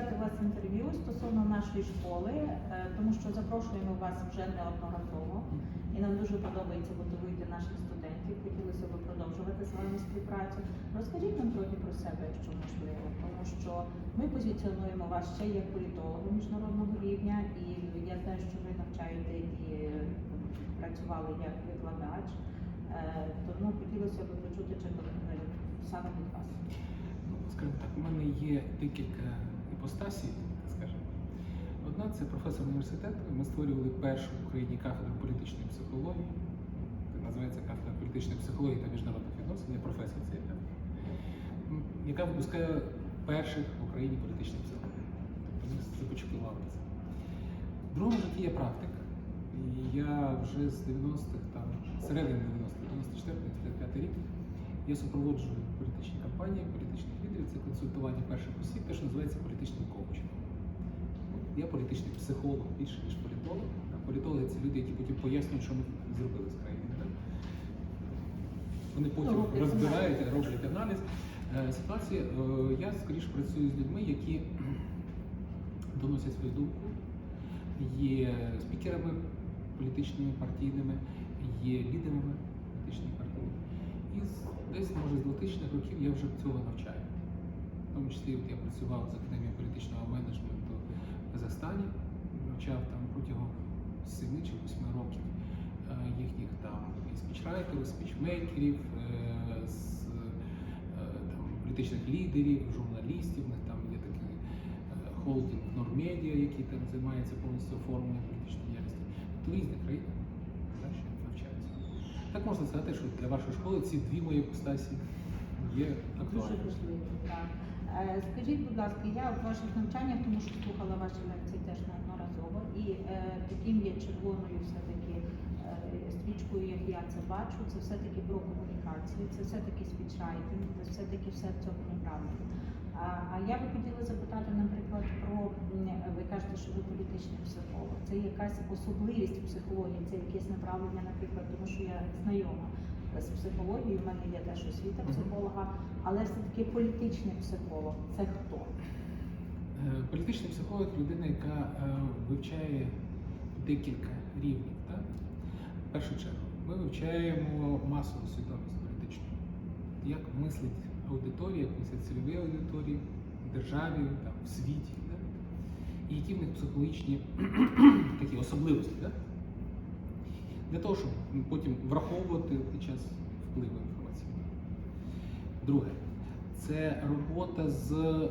взяти у вас інтерв'ю стосовно нашої школи, е, тому що запрошуємо вас вже неодноразово. І нам дуже подобається мотивуйте наших студентів. Хотілося б продовжувати з вами співпрацю. Розкажіть нам трохи про себе, якщо можливо, тому що ми позиціонуємо вас ще як політолога міжнародного рівня, і я знаю, що ви навчаєте і працювали як викладач. Е, Тому хотілося б почути чи е, саме від вас. Ну, скажімо так, у мене є декілька іпостасій, скажімо. Одна це професор університету. Ми створювали першу в Україні кафедру політичної психології. Називається кафедра політичної психології та міжнародних відносин. Я професор цієї кафедри, яка випускає перших в Україні політичних психологів. Тобто ми започаткували це. В другому житті я практик. І я вже з 90-х, там, середини 90-х, 94-95 рік, я супроводжую політичні кампанії, консультування перших осіб, те, що називається політичним коучем. Я політичний психолог більше, ніж політолог. А політологи це люди, які потім пояснюють, що ми зробили з країною. Вони потім Роблять розбирають, аналіз. роблять аналіз е, ситуації. Е, Я скоріше працюю з людьми, які доносять свою думку, є спікерами політичними, партійними, є лідерами політичних партій. І десь, може, з 2000-х років я вже цього навчаю. Тому числі я працював з Академією політичного менеджменту в Казахстані, навчав там протягом 7 чи 8 років е, їхніх там спічрайтерів, спічмейкерів, е, з е, там, політичних лідерів, журналістів. У них там є такий холдинг Нормедіа, який там займається повністю оформленням політичної діяльності. Тобто в різних країнах знаєш, навчаються. Так можна сказати, що для вашої школи ці дві мої постасі є актуальними. Е, Скажіть, будь ласка, я в ваших навчаннях, тому що слухала ваші лекції теж неодноразово, і е, таким є червоною все-таки е, стрічкою, як я це бачу, це все-таки про комунікацію, це все-таки спічрайтинг, це все-таки все в цьому направленні. А, а я би хотіла запитати, наприклад, про ви кажете, що ви політичний психолог. Це якась особливість психології, це якесь направлення, наприклад, тому що я знайома з психологією, у мене є теж освіта психолога, але все-таки політичний психолог це хто? Е, Політичний психолог людина, яка е, вивчає декілька рівнів. Так? В першу чергу, ми вивчаємо масову свідомість політичну. Як мислить аудиторія, як мислять цільові аудиторії в державі, там, в світі. Так? І які в них психологічні такі особливості. Так? Для того, щоб потім враховувати під час впливу інформаційного. Друге, це робота з е,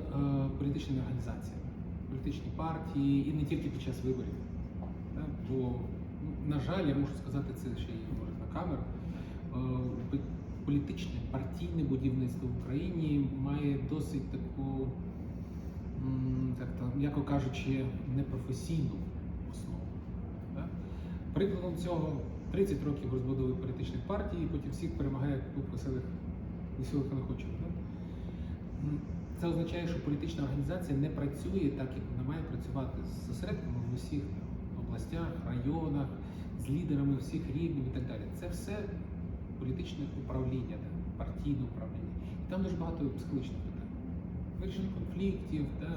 політичними організаціями, політичні партії і не тільки під час виборів. Так? Бо, ну, на жаль, я можу сказати це ще й на камеру. е, Політичне партійне будівництво в Україні має досить таку, м, так, то, м'яко кажучи, непрофесійну основу. Так? Прикладом цього 30 років розбудови політичних партій, і потім всіх перемагає купа веселих веселих охочих. Це означає, що політична організація не працює так, як вона має працювати з осередками в усіх областях, районах, з лідерами всіх рівнів і так далі. Це все політичне управління, партійне управління. І там дуже багато психологічних питань. Вирішення конфліктів, да,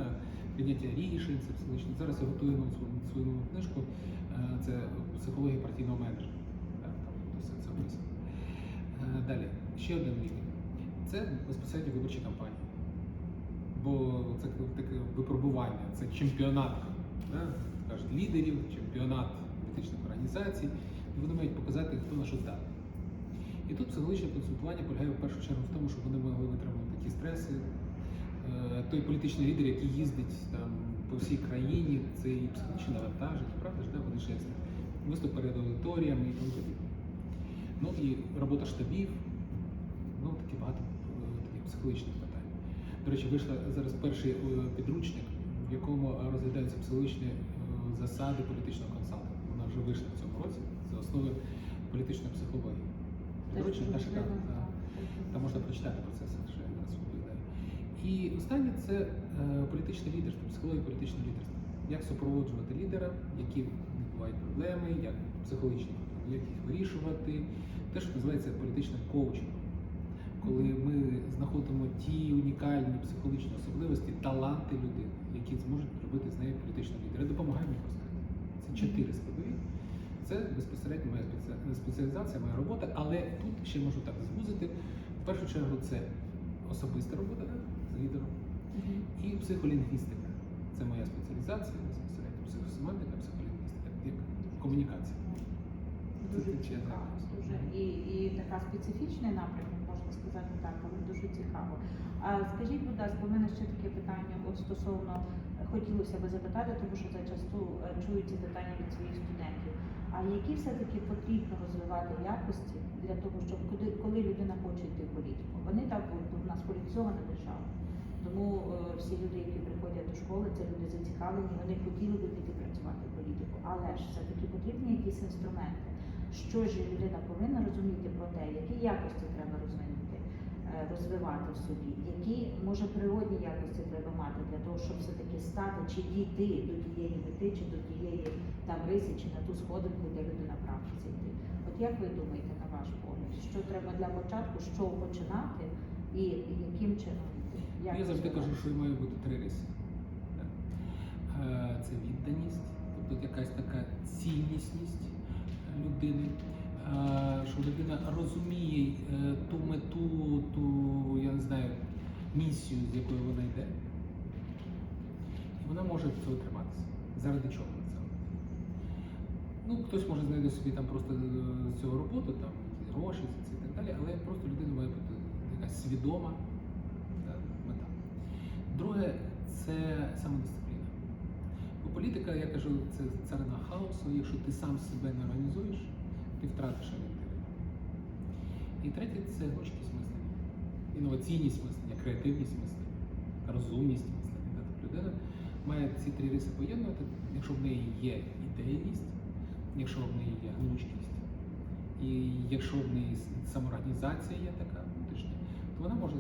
прийняття рішень, це психологічне. Зараз я готую свою, нову книжку. е, Це психологія партійного менеджера. Описано. Е, Далі, ще один рівень. Це безпосередньо виборчі кампанії. Бо це таке випробування, це чемпіонат да? лідерів, чемпіонат політичних організацій, і вони мають показати, хто на що здатний. І тут психологічне консультування полягає в першу чергу в тому, щоб вони могли витримати такі стреси. Е, Той політичний лідер, який їздить там по всій країні, це і психологічне навантаження, правда ж, да? вони ясно. Виступ перед аудиторіями і тому подібне. Ну і робота штабів, ну такі багато е, таких психологічних питань. До речі, вийшла зараз перший е, підручник, в якому розглядаються психологічні е, засади політичного консалтингу. Вона вже вийшла в цьому році. Це основи політичної психології. Підручник та так. Там можна прочитати про це все, що я зараз розповідаю. І останнє це е, політичне лідерство, психологія політичного лідерства. Як супроводжувати лідера, які бувають проблеми, як психологічні як їх вирішувати. Те, що називається політичним коучингом. Коли ми знаходимо ті унікальні психологічні особливості, таланти людини, які зможуть робити з нею політичного лідера. Допомагаємо їх розкрити. Це чотири складові. Це безпосередньо моя спеціалізація, моя робота, але тут ще можу так звузити. В першу чергу це особиста робота з лідером і психолінгвістика. Це моя спеціалізація, безпосередньо психосемантика, психолінгвістика, як комунікація. Дуже цікаво. Дуже і, і така специфічний напрямок, можна сказати так, але дуже цікаво. А скажіть, будь ласка, у мене ще таке питання от стосовно хотілося би запитати, тому що зачасту е, чую ці питання від своїх студентів. А які все-таки потрібно розвивати якості для того, щоб куди, коли людина хоче йти в політику? Вони так у нас політизована держава. Тому е, всі люди, які приходять до школи, це люди зацікавлені, вони хотіли би піти працювати в політику. Але ж все-таки потрібні якісь інструменти. Що ж людина повинна розуміти про те, які якості треба розвинути, е, розвивати в собі, які може природні якості треба мати для того, щоб все-таки стати чи дійти до тієї мети, чи до тієї там риси, чи на ту сходинку, де людина прагнеться йти. От як ви думаєте, на ваш погляд, що треба для початку, чого починати і яким чином йти? Як Я завжди кажу, що має бути три риси. Е, Це відданість, тобто якась така ціннісність людини, що людина розуміє е, ту мету, ту, я не знаю, місію, з якою вона йде. І вона може в цього триматися. Заради чого вона це? Ну, хтось може знайти собі там просто е, з цього роботу, там гроші і так далі, але просто людина має бути якась свідома мета. Друге це самодисципліна. Політика, я кажу, це царина хаосу. Якщо ти сам себе не організуєш, ти втратиш орієнтири. І третє це гнучкість мислення, інноваційність мислення, креативність мислення, розумність мислення. Тобто людина має ці три риси поєднувати, якщо в неї є ідейність, якщо в неї є гнучкість, і якщо в неї самоорганізація є така внутрішня, то вона може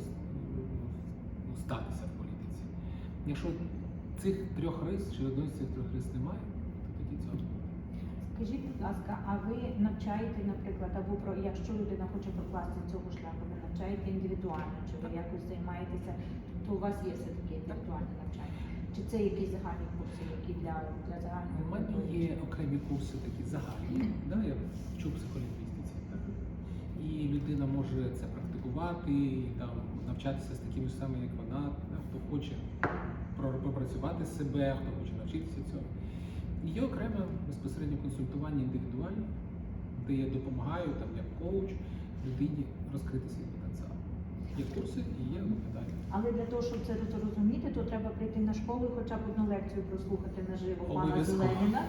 ну, статися в політиці. Якщо цих трьох рис чи одної з цих трьох рис немає, то тоді цього. Скажіть, будь ласка, а ви навчаєте, наприклад, або про якщо людина хоче прокласти цього шляху, ви навчаєте індивідуально, чи ви якось займаєтеся? То у вас є все таки індивідуальне навчання? Чи це якісь загальні курси, які для, для загальної У мене є окремі курси такі загальні, да, я вчу психолінгвістиці. І людина може це практикувати, і там навчатися з такими ж самими, як вона, хто хоче пропрацювати себе, хто хоче навчитися цього. І є окреме безпосередньо консультування індивідуальне, де я допомагаю там як коуч людині розкрити свій потенціал. Є курси і є викладання. Але для того, щоб це зрозуміти, то треба прийти на школу і хоча б одну лекцію прослухати наживо пана Зеленіна.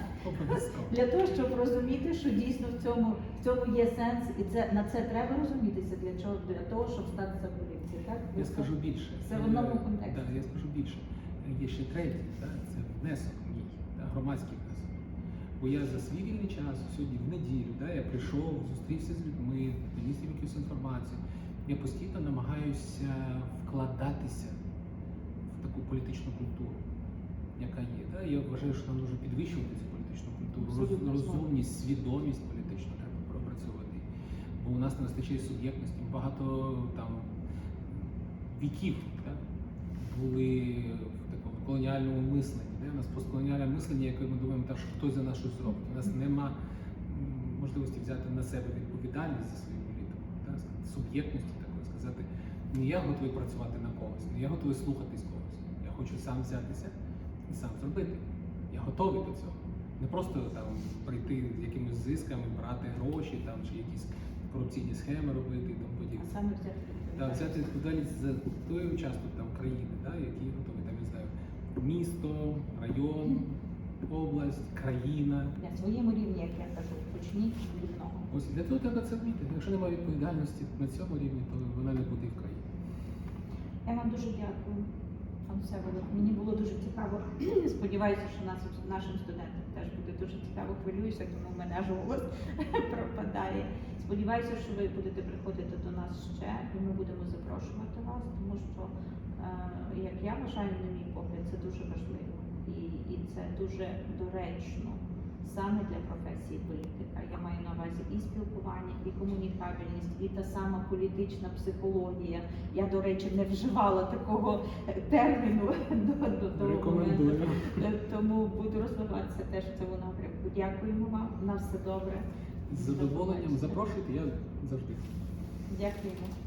Для того, щоб розуміти, що дійсно в цьому, в цьому є сенс, і це на це треба розумітися для чого для того, щоб стати за поліції. Так Я скажу більше. Це в одному контексті. Да, я скажу більше. Є ще третій, да, це внесок мій, да, громадський внесок. Бо я за свій вільний час сьогодні в неділю, да, я прийшов, зустрівся з людьми, доніс їм якусь інформацію. Я постійно намагаюся вкладатися в таку політичну культуру, яка є. Да? Я вважаю, що нам дуже підвищувати цю політичну культуру, роз- розумність, свідомість політичну треба пропрацьовувати. Бо у нас не вистачає суб'єктності. Багато там віків да, були колоніальному мисленні. Да? У нас постколоніальне мислення, яке ми думаємо, так, що хтось за нас щось зробить. У нас нема можливості взяти на себе відповідальність за свою політику, да? суб'єктності такої сказати, не я готовий працювати на когось, не я готовий слухатись когось. Я хочу сам взятися і сам зробити. Я готовий до цього. Не просто там прийти з якимись зисками, брати гроші там чи якісь корупційні схеми робити і тому подібне. Саме взяти Да, відповідальність. взяти відповідальність за той участок там країни, да, який готовий там, я знаю, місто, район, область, країна. на своєму рівні, як я кажу, почніть з дрібного. Ось для того треба це вміти. Якщо немає відповідальності на цьому рівні, то вона не буде в країні. Я вам дуже дякую. Мені було дуже цікаво. Сподіваюся, що нас, нашим студентам теж буде дуже цікаво. Хвилююся, тому в мене аж голос пропадає. Сподіваюся, що ви будете приходити до нас ще, і ми будемо запрошувати вас, тому що, як я вважаю, на мій погляд, це дуже важливо і, і це дуже доречно саме для професії політика. Я маю на увазі і спілкування, і комунікабельність, і та сама політична психологія. Я, до речі, не вживала такого е, терміну до, до того моменту. тому буду розвиватися теж в цьому напрямку. Дякуємо вам. На все добре. З задоволенням запрошуйте, я завжди. Дякуємо.